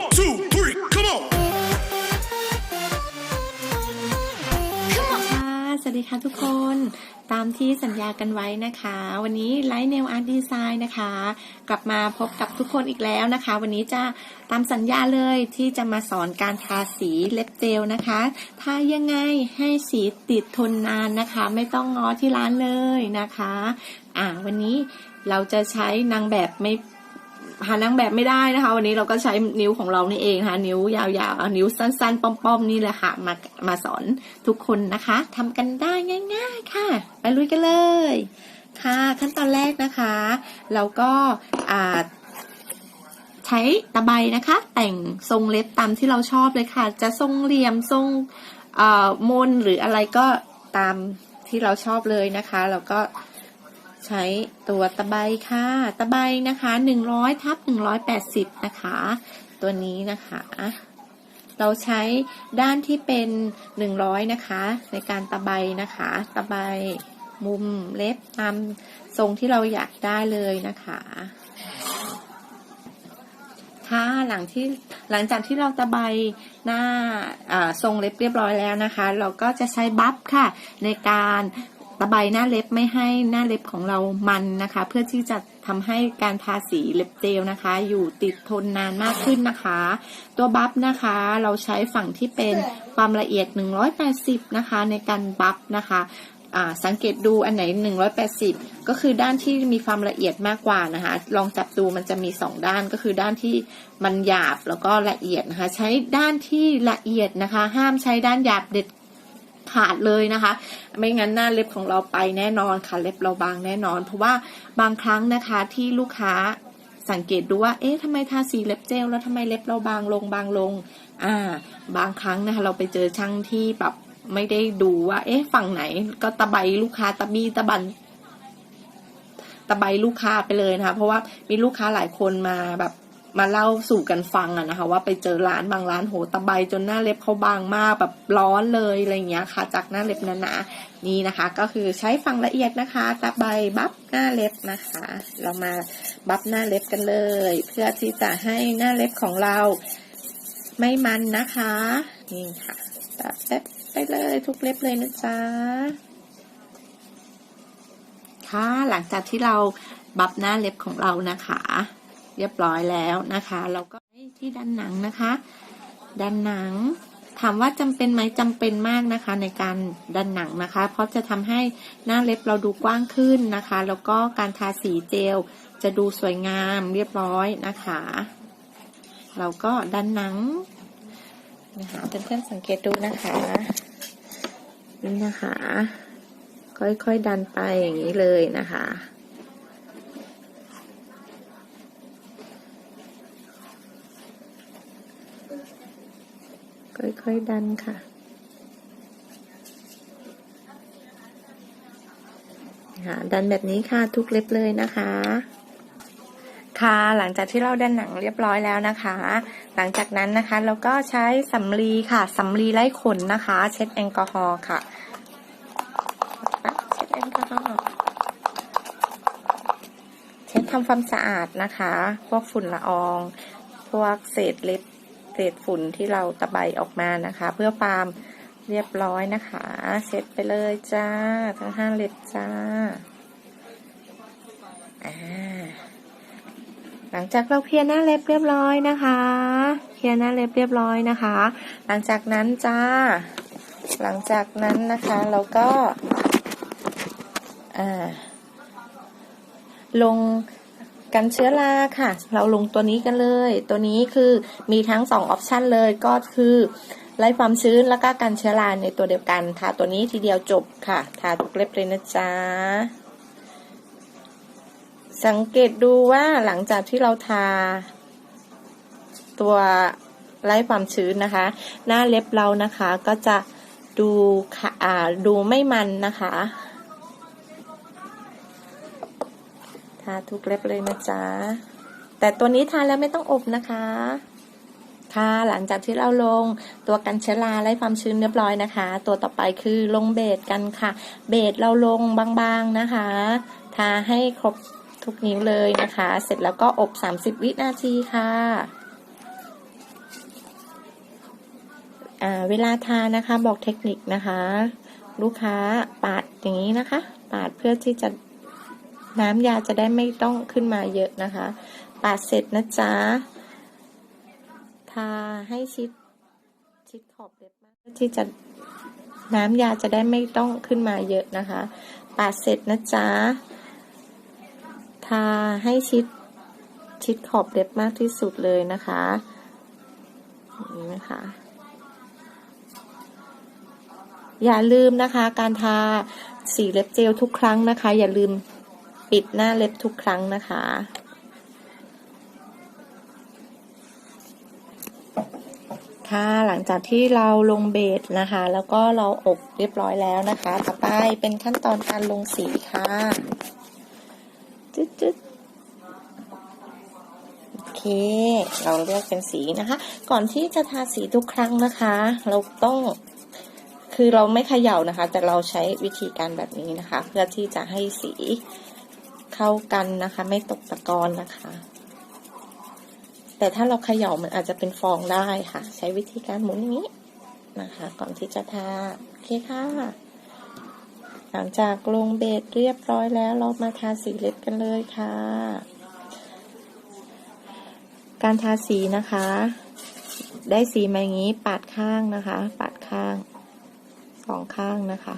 One, two, three, come on. ค่ะสวัสดีค่ะทุกคนตามที่สัญญากันไว้นะคะ วันนี้ไลท์เนลอาร์ตดีไซน์นะคะ กลับมาพบกับทุกคนอีกแล้วนะคะ วันนี้จะตามสัญญาเลยที่จะมาสอนการทาสีเล็บเจลนะคะทายังไงให้สีติดทนนานนะคะ ไม่ต้องง้อที่ร้านเลยนะคะ อ่าวันนี้เราจะใช้นางแบบไม่ หานางแบบไม่ได้นะคะ วันนี้เราก็ใช้นิ้วของเรานี่เองค่ะนิ้วยาวๆนิ้วสั้นๆ ป้อมๆนี่แหละค่ะมามาสอนทุกคนนะคะทำกันได้ง่าย ๆ ค่ะ ไปลุยกันเลย ค่ะ ขั้นตอนแรกนะคะ เราก็ใช้ตะไบนะคะ แต่งทรงเล็บตามที่เราชอบเลยค่ะ จะทรงเหลี่ยมทรงมนหรืออะไรก็ตามที่เราชอบเลยนะคะแล้วก็ ใช้ตัวตะไบค่ะ ตะไบนะคะ100ทับ180นะคะ ตัวนี้นะคะ เราใช้ด้านที่เป็น100นะคะ ในการตะไบนะคะ ตะไบมุมเล็บตามทรงที่เราอยากได้เลยนะคะค่ะหลังที่หลังจากที่เราตะไบหน้าอ่าทรงเล็บเรียบร้อยแล้วนะคะ เราก็จะใช้บัฟค่ะ ในการ ตะไบหน้าเล็บไม่ให้หน้าเล็บของเรามันนะคะ เพื่อที่จะทำให้การทาสีเล็บเจลนะคะ อยู่ติดทนนานมากขึ้นนะคะ ตัวบัฟนะคะ เราใช้ฝั่งที่เป็นความละเอียด 180 นะคะ ในการบัฟนะคะสังเกตดูอันไหน 180 ก็คือด้านที่มีความละเอียดมากกว่านะคะ ลองจับดูมันจะมี 2 ด้านก็คือด้านที่มันหยาบแล้วก็ละเอียดนะคะ ใช้ด้านที่ละเอียดนะคะ ห้ามใช้ด้านหยาบเด็ด ขาดเลยนะคะ ไม่งั้นหน้าเล็บของเราไปแน่นอนค่ะเล็บเราบางแน่นอน เพราะว่าบางครั้งนะคะที่ลูกค้าสังเกตดูว่า เอ๊ะทำไมทาสีเล็บเจลแล้วทำไมเล็บเราบางลงบางลง อ่า บางครั้งนะคะเราไปเจอช่างที่แบบไม่ได้ดูว่า เอ๊ะ ฝั่งไหน ก็ตะไบลูกค้าตะบีตะบัน ตะไบลูกค้าไปเลยนะคะ เพราะว่ามีลูกค้าหลายคนมาแบบ มาเล่าสู่กันฟังอะนะคะ ว่าไปเจอร้านบางร้านโหตะไบจนหน้าเล็บเขาบางมากแบบร้อนเลยอะไรเงี้ยค่ะ จากหน้าเล็บหนาๆนี่นะคะ ก็คือใช้ฝั่งละเอียดนะคะ ตะไบบัฟหน้าเล็บนะคะ เรามาบัฟหน้าเล็บกันเลย เพื่อที่จะให้หน้าเล็บของเราไม่มันนะคะนี่ค่ะตัดเล็บไปเลยทุกเล็บเลยนะจ๊ะค่ะหลังจากที่เราบับหน้าเล็บของเรานะคะ เรียบร้อยแล้วนะคะ เราก็ที่ด้านหนังนะคะด้านหนัง ถามว่าจำเป็นไหมจำเป็นมากนะคะ ในการดันหนังนะคะ เพราะจะทำให้หน้าเล็บเราดูกว้างขึ้นนะคะ แล้วก็การทาสีเจลจะดูสวยงามเรียบร้อยนะคะ เราก็ดันหนังนะคะเพื่อนๆสังเกตดูนะคะนี่นะคะ ค่อยๆดันไปอย่างนี้เลยนะคะ ค่อยๆดันค่ะค่ะ ดันแบบนี้ค่ะทุกเล็บเลยนะคะ ค่ะหลังจากที่เราดันหนังเรียบร้อยแล้วนะคะ หลังจากนั้นนะคะเราก็ใช้สำลีค่ะสำลีไล่ขนนะคะ เช็ดแอลกอฮอล์ค่ะอะเช็ดแอลกอฮอล์เช็ดทำความสะอาดนะคะ พวกฝุ่นละออง พวกเศษเล็บ เศษฝุ่นที่เราตะไบออกมานะคะ เพื่อความเรียบร้อยนะคะ เช็ดไปเลยจ้า ทั้งห้าเล็บจ้าอ่าหลังจากเราเคลียร์หน้าเล็บเรียบร้อยนะคะ เคลียร์หน้าเล็บเรียบร้อยนะคะ หลังจากนั้นจ้า หลังจากนั้นนะคะเราก็อ่าลง กันเชื้อราค่ะ เราลงตัวนี้กันเลย ตัวนี้คือมีทั้งสองออปชันเลยก็คือไล่ความชื้นแล้วก็กันเชื้อราในตัวเดียวกันทาตัวนี้ทีเดียวจบค่ะ ทาทุกเล็บเลยนะจ๊ะ สังเกตดูว่าหลังจากที่เราทา ตัวไล่ความชื้นนะคะ หน้าเล็บเรานะคะก็จะดูค่ะดูไม่มันนะคะ ทาทุกเล็บเลยนะจ๊ะ แต่ตัวนี้ทาแล้วไม่ต้องอบนะคะ ค่ะหลังจากที่เราลงตัวกันเชื้อราไล่ความชื้นเรียบร้อยนะคะ ตัวต่อไปคือลงเบสกันค่ะ เบสเราลงบางๆนะคะ ทาให้ครบทุกนิ้วเลยนะคะ เสร็จแล้วก็อบ 30 วินาทีค่ะเวลาทานะคะบอกเทคนิคนะคะ ลูกค้าปาดอย่างนี้นะคะ ปาดเพื่อที่จะ น้ำยาจะได้ไม่ต้องขึ้นมาเยอะนะคะ ปาดเสร็จนะจ๊ะ ทาให้ชิด ชิดขอบเล็บมากที่จะน้ำยาจะได้ไม่ต้องขึ้นมาเยอะนะคะ ปาดเสร็จนะจ๊ะ ทาให้ชิด ชิดขอบเล็บมากที่สุดเลยนะคะนี่นะคะอย่าลืมนะคะ การทาสีเล็บเจลทุกครั้งนะคะ อย่าลืม ปิดหน้าเล็บทุกครั้งนะคะ ค่ะหลังจากที่เราลงเบสนะคะ แล้วก็เราอบเรียบร้อยแล้วนะคะ ต่อไปเป็นขั้นตอนการลงสีค่ะจึ๊ดจึ๊ดโอเคเราเลือกเป็นสีนะคะ ก่อนที่จะทาสีทุกครั้งนะคะ เราต้อง คือเราไม่เขย่านะคะ แต่เราใช้วิธีการแบบนี้นะคะ เพื่อที่จะให้สี เข้ากันนะคะ ไม่ตกตะกอนนะคะ แต่ถ้าเราเขย่ามันอาจจะเป็นฟองได้ค่ะ ใช้วิธีการหมุนนี้นะคะ ก่อนที่จะทาโอเคค่ะ หลังจากลงเบสเรียบร้อยแล้ว เรามาทาสีเล็บกันเลยค่ะ การทาสีนะคะ ได้สีมาอย่างนี้ปาดข้างนะคะ ปาดข้างสองข้างนะคะ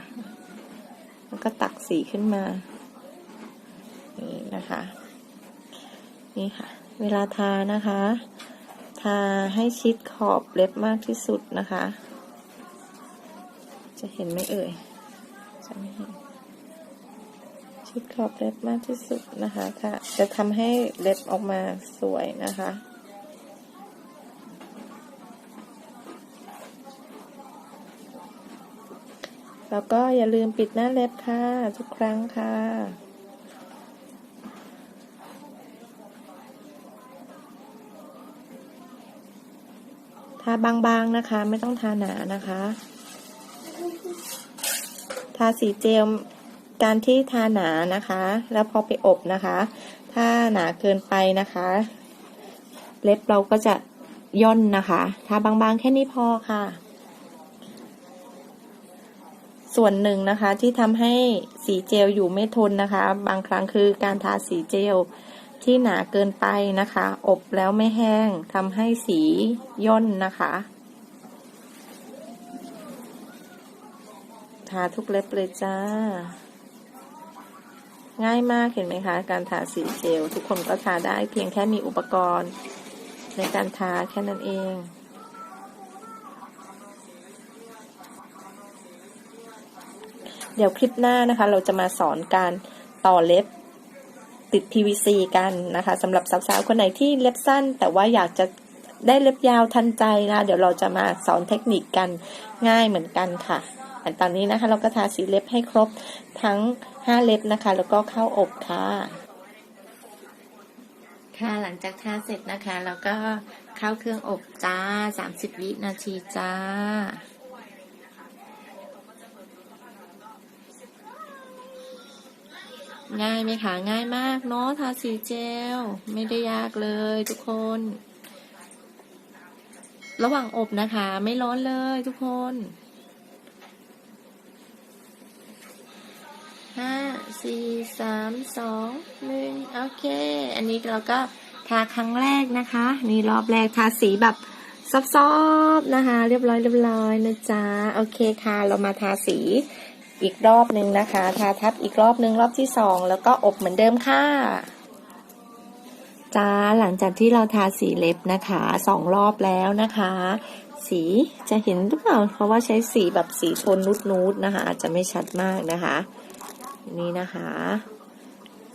แล้วก็ตักสีขึ้นมา นี่นะคะ นี่ค่ะ เวลาทานะคะ ทาให้ชิดขอบเล็บมากที่สุดนะคะ จะเห็นไหมเอ่ย จะไม่เห็น ชิดขอบเล็บมากที่สุดนะคะค่ะจะทำให้เล็บออกมาสวยนะคะแล้วก็อย่าลืมปิดหน้าเล็บค่ะ ทุกครั้งค่ะ ทาบางๆนะคะ ไม่ต้องทาหนานะคะ ทาสีเจลการที่ทาหนานะคะ แล้วพอไปอบนะคะ ถ้าหนาเกินไปนะคะ เล็บเราก็จะย่นนะคะทาบางๆแค่นี้พอค่ะ ส่วนหนึ่งนะคะที่ทำให้สีเจลอยู่ไม่ทนนะคะ บางครั้งคือการทาสีเจล ที่หนาเกินไปนะคะ อบแล้วไม่แห้งทำให้สีย่นนะคะทาทุกเล็บเลยจ้า ง่ายมากเห็นไหมคะ การทาสีเจลทุกคนก็ทาได้เพียงแค่มีอุปกรณ์ ในการทาแค่นั้นเองเดี๋ยวคลิปหน้านะคะ เราจะมาสอนการต่อเล็บ ติด PVC กันนะคะสำหรับสาวๆคนไหนที่เล็บสั้น แต่ว่าอยากจะได้เล็บยาวทันใจนะ เดี๋ยวเราจะมาสอนเทคนิคกันง่ายเหมือนกันค่ะอันตอนนี้นะคะเราก็ทาสีเล็บให้ครบทั้ง 5 เล็บนะคะ แล้วก็เข้าอบค่ะ ค่ะหลังจากทาเสร็จนะคะแล้วก็เข้าเครื่องอบจ้า 30 วินาทีจ้า ง่ายไหมคะ ง่ายมากเนาะทาสีเจล ไม่ได้ยากเลยทุกคน ระหว่างอบนะคะ ไม่ร้อนเลยทุกคนห้าสี่สามสองหนึ่งโอเค อันนี้เราก็ทาครั้งแรกนะคะ นี่รอบแรกทาสีแบบซอฟๆนะคะ เรียบร้อยเรียบร้อยนะจ๊ะ โอเคค่ะ เรามาทาสี อีกรอบหนึ่งนะคะ ทาทับอีกรอบหนึ่งรอบที่สองแล้วก็อบเหมือนเดิมค่ะจ้าหลังจากที่เราทาสีเล็บนะคะสองรอบแล้วนะคะ สีจะเห็นหรือเปล่าเพราะว่าใช้สีแบบสีโทนนูดๆนะคะ อาจจะไม่ชัดมากนะคะ นี่นะคะ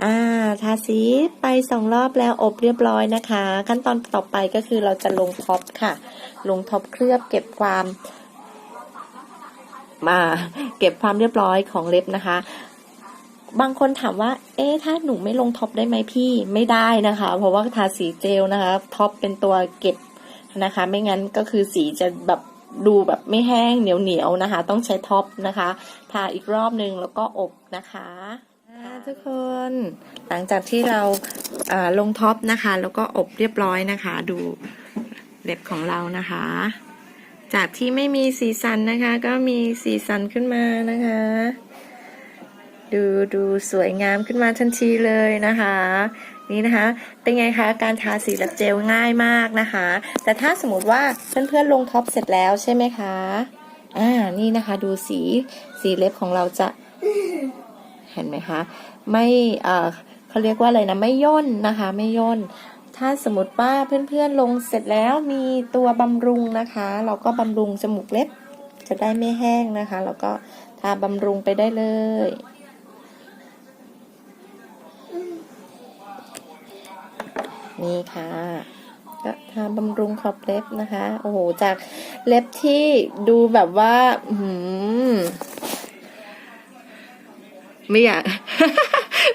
อ่าทาสีไปสองรอบแล้วอบเรียบร้อยนะคะ ขั้นตอนต่อไปก็คือเราจะลงท็อปค่ะ ลงท็อปเคลือบเก็บความ มาเก็บความเรียบร้อยของเล็บนะคะ บางคนถามว่า เอ๊ะถ้าหนูไม่ลงท็อปได้ไหมพี่ไม่ได้นะคะ เพราะว่าทาสีเจลนะคะท็อปเป็นตัวเก็บนะคะ ไม่งั้นก็คือสีจะแบบดูแบบไม่แห้งเหนียวเหนียวนะคะ ต้องใช้ท็อปนะคะ ทาอีกรอบนึงแล้วก็อบนะคะทุกคนหลังจากที่เราลงท็อปนะคะ แล้วก็อบเรียบร้อยนะคะ ดูเล็บของเรานะคะ จากที่ไม่มีสีสันนะคะ ก็มีสีสันขึ้นมานะคะ ดูดูสวยงามขึ้นมาทันทีเลยนะคะ นี่นะคะ เป็นไงคะการทาสีเล็บเจลง่ายมากนะคะ แต่ถ้าสมมติว่าเพื่อนๆลงท็อปเสร็จแล้วใช่ไหมคะอ่านี่นะคะดูสีสีเล็บของเราจะเห็นไหมคะ ไม่เออเขาเรียกว่าอะไรนะ ไม่ย่นนะคะ ไม่ย่น ถ้าสมมติว่าเพื่อนๆลงเสร็จแล้วมีตัวบำรุงนะคะ เราก็บำรุงจมูกเล็บจะได้ไม่แห้งนะคะ แล้วก็ทาบำรุงไปได้เลย นี่ค่ะก็ทาบำรุงขอบเล็บนะคะ โอ้โห จากเล็บที่ดูแบบว่า หือไม่อยาก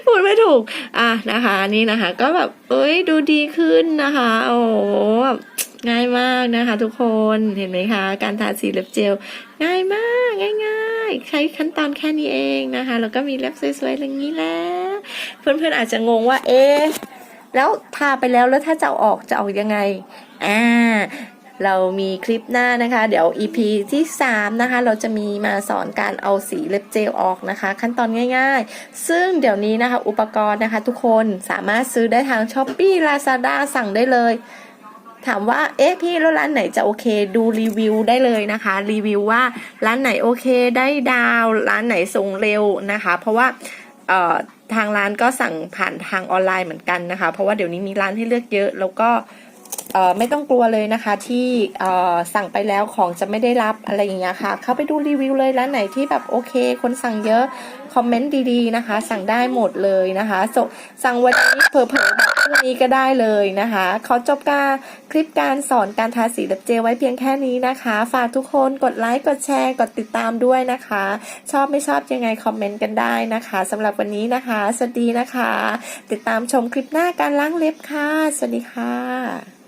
พูดไม่ถูก อะนะคะ นี่นะคะ ก็แบบเอ้ยดูดีขึ้นนะคะ โอ้โหแบบง่ายมากนะคะทุกคนเห็นไหมคะ การทาสีเล็บเจล ง่ายมากง่ายๆ ใช้ขั้นตอนแค่นี้เองนะคะ แล้วก็มีเล็บสวยๆอย่างนี้แล้ว เพื่อนๆอาจจะงงว่าเอ๊ะแล้วทาไปแล้วแล้วถ้าจะเอาออกจะออกยังไง อ่า เรามีคลิปหน้านะคะ เดี๋ยว EP ที่ 3 นะคะ เราจะมีมาสอนการเอาสีเล็บเจลออกนะคะ ขั้นตอนง่ายๆ ซึ่งเดี๋ยวนี้นะคะ อุปกรณ์นะคะ ทุกคนสามารถซื้อได้ทาง s h อ p e e Lazada สั่งได้เลย ถามว่า เอ๊ะพี่แล้วร้านไหนจะโอเค ดูรีวิวได้เลยนะคะ รีวิวว่าร้านไหนโอเคได้ดาว ร้านไหนส่งเร็วนะคะ เพราะว่าทางร้านก็สั่งผ่านทางออนไลน์เหมือนกันนะคะ เพราะว่าเดี๋ยวนี้มีร้านให้เลือกเยอะแล้วก็ ไม่ต้องกลัวเลยนะคะที่สั่งไปแล้วของจะไม่ได้รับอะไรอย่างเงี้ยค่ะ เข้าไปดูรีวิวเลยร้านไหนที่แบบโอเค คนสั่งเยอะคอมเมนต์ดีๆนะคะ สั่งได้หมดเลยนะคะสสั่งวันนี้เผลอๆแบบพรุ่งนี้ก็ได้เลยนะคะขอจบการคลิปการสอนการทาสีเล็บเจลไว้เพียงแค่นี้นะคะ ฝากทุกคนกดไลค์กดแชร์กดติดตามด้วยนะคะ ชอบไม่ชอบยังไงคอมเมนต์กันได้นะคะสำหรับวันนี้นะคะ สวัสดีนะคะ ติดตามชมคลิปหน้าการล้างเล็บค่ะ สวัสดีค่ะ